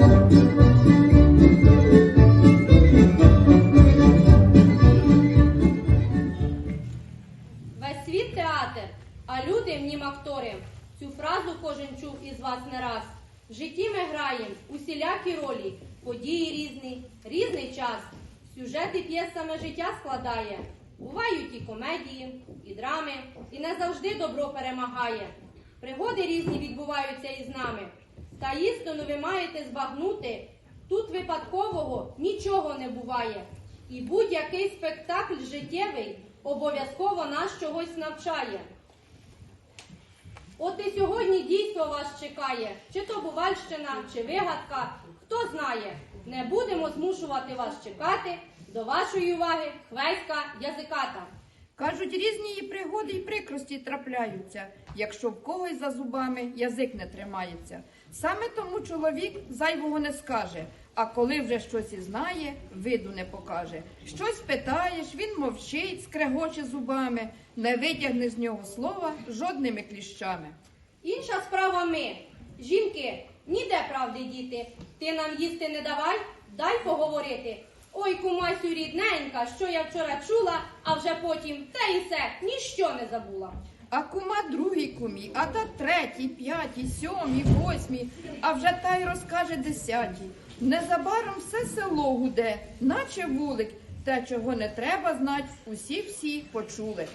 Весь світ театр, а люди нім актори. Цю фразу кожен чув із вас не раз. В житті ми граємо усілякі ролі, події різні, різний час. Сюжети п'єсами життя складає. Бувають і комедії, і драми, і не завжди добро перемагає. Пригоди різні відбуваються із нами. Та істину ви маєте збагнути. Тут випадкового нічого не буває. І будь-який спектакль життєвий обов'язково нас чогось навчає. От і сьогодні дійство вас чекає, чи то бувальщина, чи вигадка, хто знає. Не будемо змушувати вас чекати. До вашої уваги хвеська язиката. Кажуть, різні і пригоди і прикрості трапляються, якщо в когось за зубами язик не тримається. Саме тому чоловік зайвого не скаже, а коли вже щось і знає, виду не покаже. Щось питаєш, він мовчить, скрегоче зубами, не витягне з нього слова жодними кліщами. Інша справа ми. Жінки, ніде правди діти. Ти нам їсти не давай, дай поговорити. Ой, кумасю рідненька, що я вчора чула, а вже потім те і се ніщо не забула. А кума другий кумі, а та третій, п'ятій, сьомій, восьмій, а вже та й розкаже десятій. Незабаром все село гуде, наче вулик, те, чого не треба знать, усі всі почули.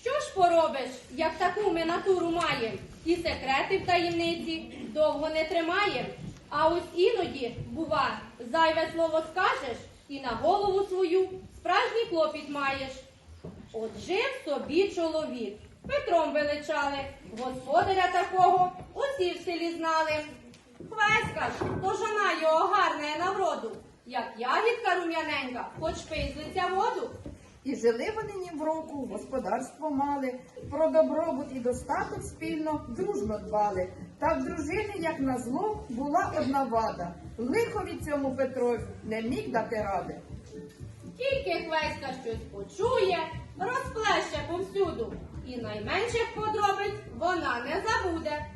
Що ж поробиш, як таку ми натуру маєм, і секрети в таємниці довго не тримаєм. А ось іноді, бува, зайве слово скажеш, і на голову свою справжній клопіт маєш. От жив собі чоловік, Петром величали, господаря такого усі в селі знали. Хвеська ж, то жона його гарна на вроду, як ягідка рум'яненька, хоч пий з лиця воду. І жили вони ні в року, господарство мали, про добробут і достаток спільно дружно дбали. Та в дружини, як назло, була одна вада. Лихо від цьому Петрові не міг дати ради. Тільки Хвеська щось почує, розплеще повсюду, і найменших подробиць вона не забуде.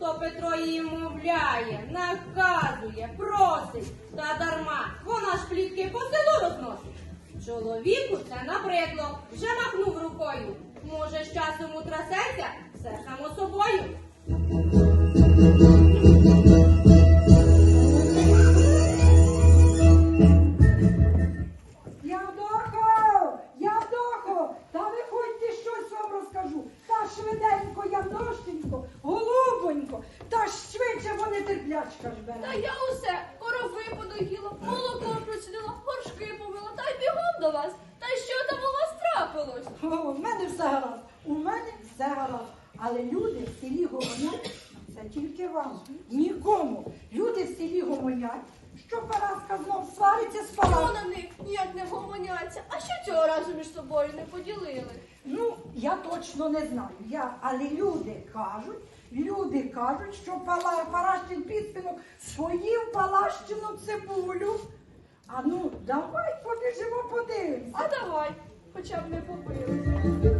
То Петро її мовляє, наказує, просить, та дарма, вона ж плітки по селу розносить. Чоловіку це набридло, вже махнув рукою. Може, з часом утрасеться, все само гомонять, що Параска знов свариться з Що на них ніяк не вгомоняться? А що цього разу між собою не поділили? Ну, я точно не знаю. Я, але люди кажуть, люди кажуть, що пала, Паращин підспінок своїв Палащину цибулю. А ну, давай побіжимо подивимося. А давай, хоча б не побили.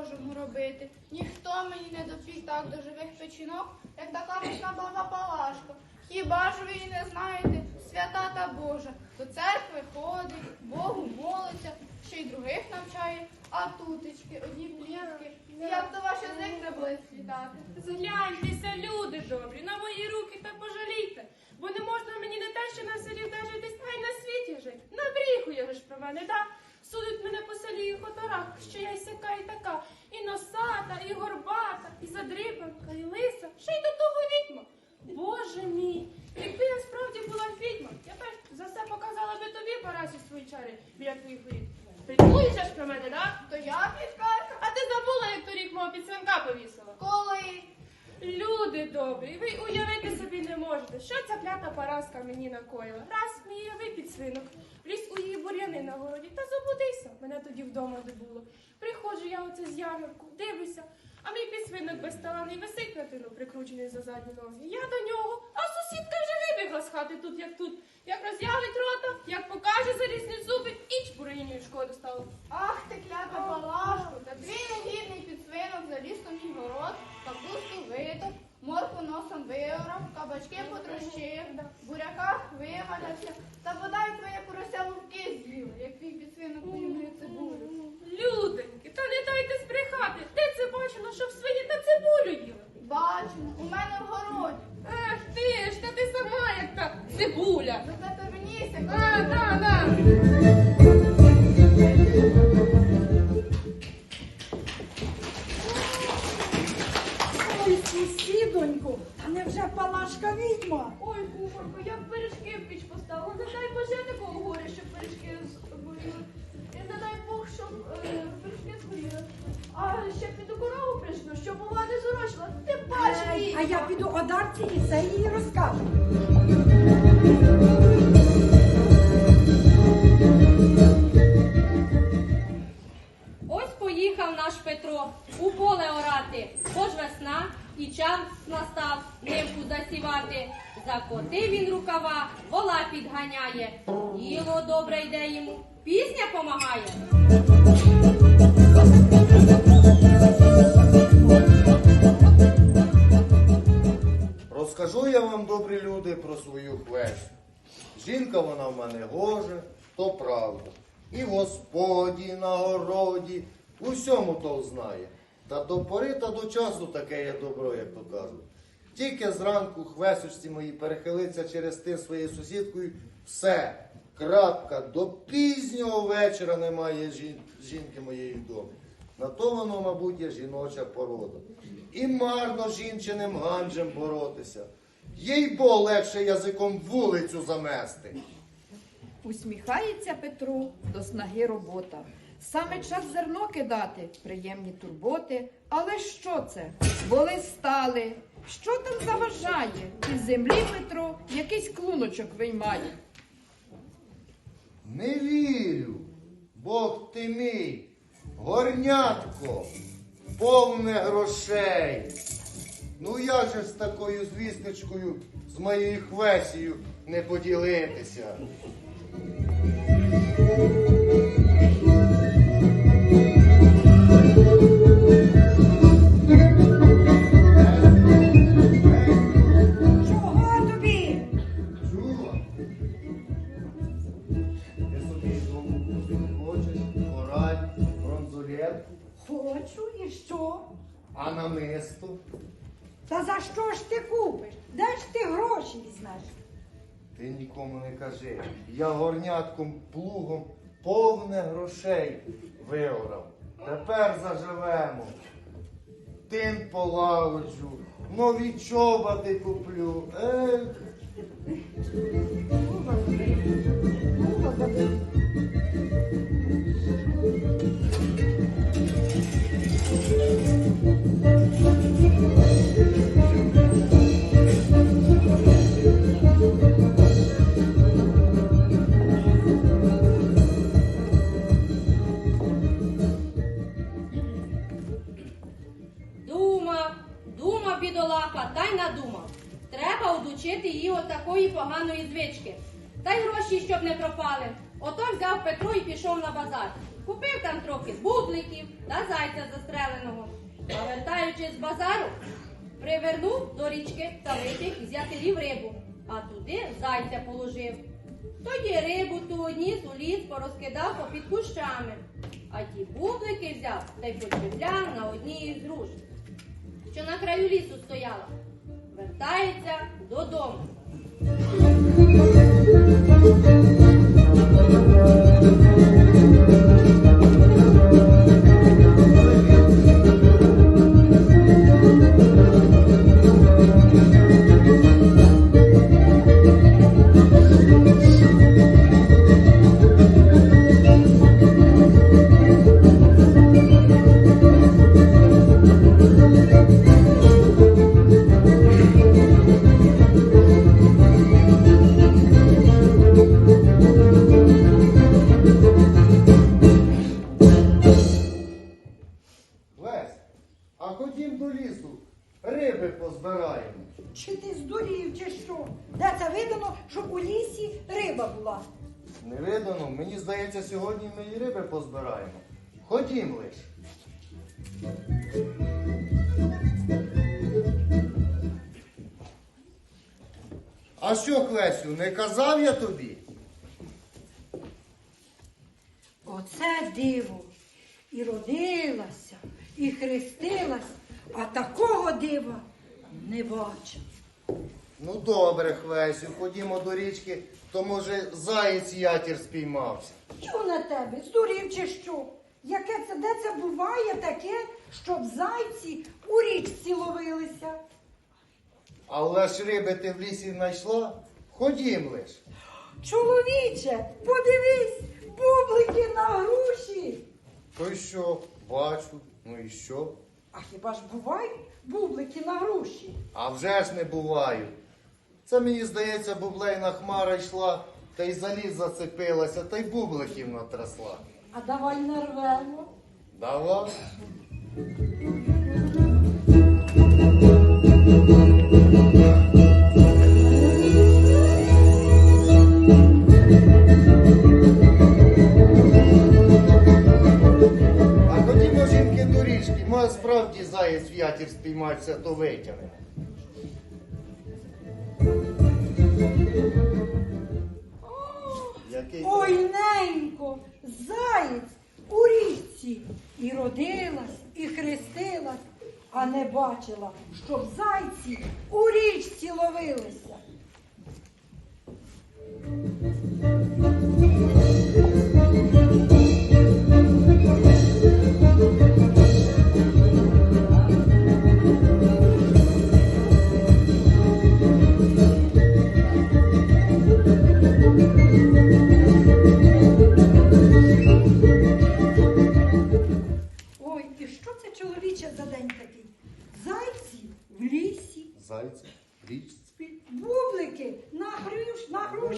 Божому робити. Ніхто мені не допік так до живих печінок, як така вічна баба Палашка. Хіба ж ви її не знаєте? Свята та Божа. До церкви ходить, Богу молиться, ще й других навчає. А тутечки, одні плітки. Як до ваших язик не буде світати? Згляньтеся, люди добрі, на мої руки та пожалійте, бо не можна мені не те, що на селі вдержитись, а й на світі жить. Набріхує ж про мене, да? Судить мене по селі і хуторах, що я й сяка, і така, і носата, і горбата, і задрипанка, і лиса, ще й до того відьма. Боже мій, якби я справді була відьма, я б за все показала би тобі Парасі свої чари біля твоїх воріт. Прикуєшся ж про мене, да? То я підкажу. А ти забула, як торік мого підсвинка повісила? Коли? Люди добрі, ви уявити собі що ця клята Параска мені накоїла. Раз мій під підсвинок, вліз у її бур'яни на городі та забудися. Мене тоді вдома не було. Приходжу я оце з ярмарку, дивлюся, а мій підсвинок безталаний висить на тину, прикручений за задні ноги. Я до нього, а сусідка вже вибігла з хати тут, як тут. Як роз'явить рота, як покаже залізні буряка вивалявся, та бодай твоє порося вовки з'їли, як твій підсвинок поїли цибулю. Люденьки, та не дайте збрехати. Де це бачила, щоб свині та цибулю їли? Бачу, у мене в городі. Ех ти ж, та ти сама як та цибуля. Зате верніться, А, на, на. Ой, сусідоньку, та невже палашка відьма? Ой, кухарко, я б пиріжки в піч поставила. Не дай Боже такого горя, щоб пиріжки згоріли. І не дай Бог, щоб е, пиріжки згоріли. А ще піду корову пришну, щоб вона не зорочила. Ти бач, Е, А відьма. я піду одарці і все їй розкажу. Поїхав наш Петро у поле орати, бо ж весна і час настав нивку засівати. Закотив він рукава, вола підганяє. Діло добре йде йому, пісня помагає. Розкажу я вам, добрі люди, про свою хвесть. Жінка вона в мене гоже, то правда. І господі, на городі, у всьому то знає. Та до пори та до часу таке є добро, як то кажуть. Тільки зранку хвесочці мої перехилиться через тим своєю сусідкою, все, крапка, до пізнього вечора немає жін- жінки моєї в домі. На то воно, мабуть, є жіноча порода. І марно жінчиним ганджем боротися. Їй бо легше язиком вулицю замести. Усміхається Петру, до снаги робота. Саме час зерно кидати, приємні турботи. Але що це? Воли стали. Що там заважає? Із землі Петро якийсь клуночок виймає. Не вірю, Бог ти мій, горнятко, повне грошей. Ну як же з такою звісточкою, з моєю хвесією не поділитися? Хочу і що? а намисто? Та за що ж ти купиш? Де ж ти гроші візьмеш? Ти нікому не кажи. Я горнятком плугом повне грошей виорав. Тепер заживемо. Тин полагоджу, нові чоботи куплю. Ех. Думав, привернув до річки та витяг із ятелів рибу, а туди зайця положив. Тоді рибу ту одніс у ліс порозкидав попід кущами, а ті бублики взяв та й почепляв на одній із груш, що на краю лісу стояла. Вертається додому. риболова. Не видано, мені здається, сьогодні ми і риби позбираємо. Ходім лиш. А що, Клесю, не казав я тобі? Оце диво. І родилася, і хрестилась, а такого дива не бачив. Ну добре, Хвесю, ходімо до річки, то може заєць ятір спіймався. Чу на тебе, здурів чи що? Яке це, де це буває таке, щоб зайці у річці ловилися? Але ж риби ти в лісі знайшла? Ходім лиш. Чоловіче, подивись, бублики на груші. То й що? Бачу. Ну і що? А хіба ж бувають бублики на груші? А вже ж не буваю. Це мені здається, бублейна хмара йшла, та й за ліс зацепилася, та й бубликів натрасла. А давай нарвемо. Давай. А ходімо, жінки, до річки, може справді заєць в ятір спіймався, то витягне. Зайці у річці ловилися.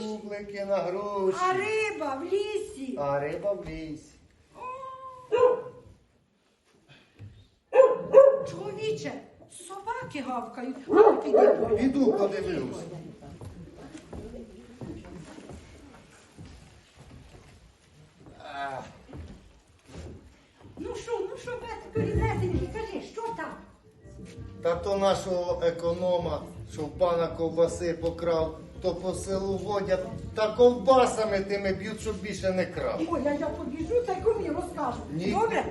Бублики на груші. а риба в лісі. А риба в лісі. Чоловіче, собаки гавкають. Ну, піди. Піду подивлюсь. Ну що, ну що, Петрику, ріднесенький, кажи, що там? Та то нашого економа, що в пана ковбаси покрав, то по селу водять та ковбасами тими б'ють, щоб більше не крав. Ой, а я побіжу, та й комі розкажу. Ні. Добре?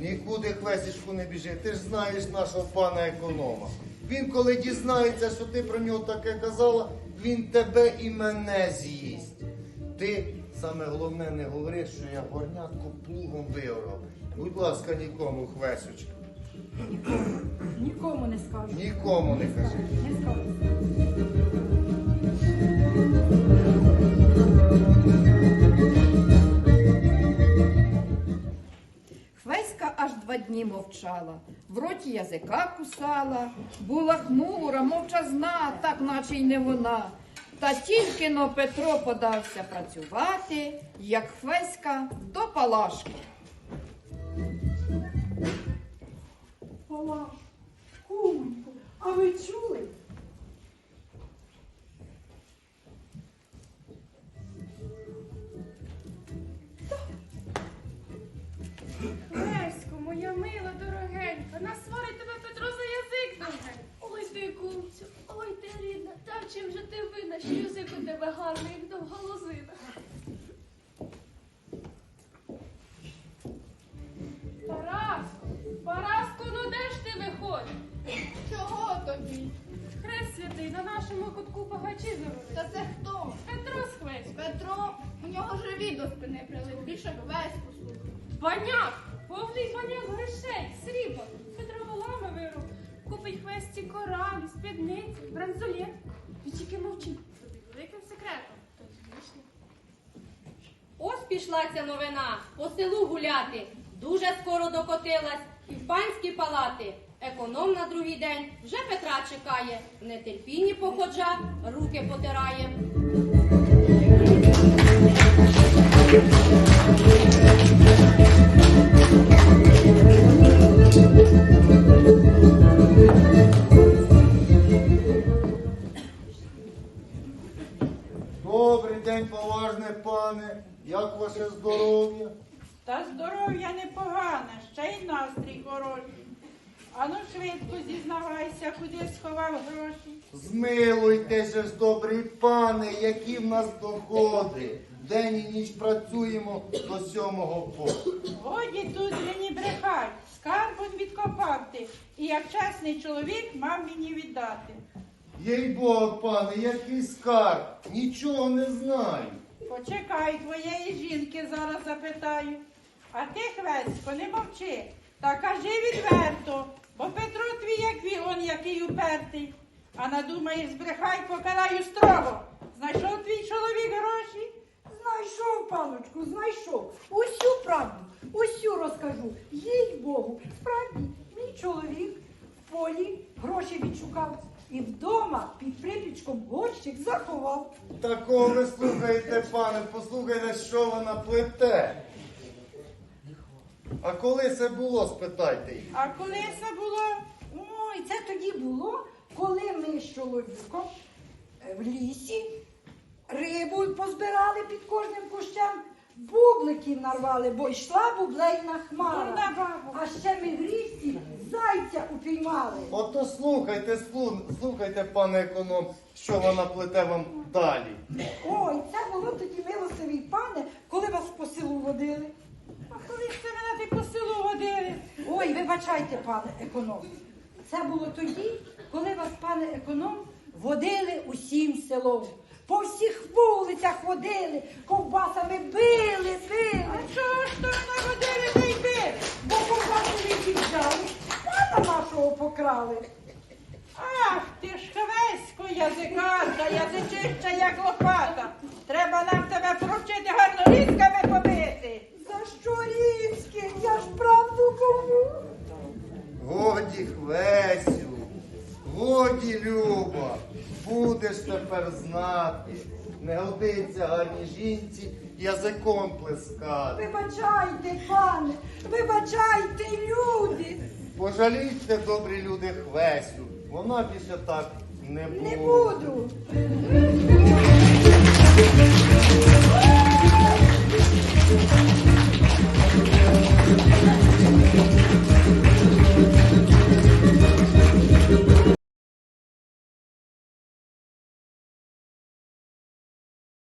Нікуди хвесічку не біжи, ти ж знаєш нашого пана економа. Він, коли дізнається, що ти про нього таке казала, він тебе і мене з'їсть. Ти саме головне не говори, що я горнятку плугом виорав. Будь ласка, нікому, хвесючка. Нікому не скажу. Нікому не кажи. Не скажу. Хвеська аж два дні мовчала, в роті язика кусала, була хмура, мовчазна, так наче й не вона. Та тільки но Петро подався працювати, як Хвеська до Палашки. Палаш, кумонько, а ви чули? Бранзолет. І тільки мовчить собі великим секретом. То звісно. Ось пішла ця новина по селу гуляти. Дуже скоро докотилась і в панські палати. Економ на другий день вже Петра чекає. В нетерпінні походжа, руки потирає. Добрий день, поважне пане. Як ваше здоров'я? Та здоров'я непогане, ще й настрій хороший. Ану швидко зізнавайся, куди сховав гроші. Змилуйтеся ж, добрий пане, які в нас доходи. День і ніч працюємо до сьомого полу. Годі тут мені брехать, скарбом відкопав ти, і як чесний чоловік мав мені віддати. Їй Бог, пане, який скарб, нічого не знаю. Почекай, твоєї жінки зараз запитаю. А ти, Хвесько, не мовчи, та кажи відверто, бо Петро твій як вігон, який упертий. А надумаєш збрехай, покараю строго. Знайшов твій чоловік гроші? Знайшов, паночку, знайшов. Усю правду, усю розкажу. Їй Богу, справді, мій чоловік в полі гроші відшукав і вдома під припічком горщик заховав. Такого ви слухаєте, пане, послухайте, що вона плете. А коли це було, спитайте її. А коли це було? Ой, це тоді було, коли ми з чоловіком е, в лісі рибу позбирали під кожним кущем, бубликів нарвали, бо йшла бублейна хмара. А ще ми в річці зайця упіймали. Ото слухайте, слу- слухайте, пане економ, що вона плете вам далі. Ой, це було тоді, милостивий пане, коли вас по селу водили. А коли ж це мене ти по селу водили? Ой, вибачайте, пане економ. Це було тоді, коли вас, пане економ, водили усім селом. По всіх вулицях водили, ковбасами били, били. А чого ж то мене водили та й били? Бо ковбасу не пана нашого покрали. Ах, ти ж хвесько язикарка, язичища, як лопата. Треба нам тебе провчити гарно різками побити. За що різки? Я ж правду кажу. Годі, Хвесю, годі, Люба, будеш тепер знати. Не годиться гарній жінці язиком плескати. Вибачайте, пане, вибачайте, люди. Пожалійте, добрі люди, Хвесю. Вона більше так не буде. Не буду. Ой,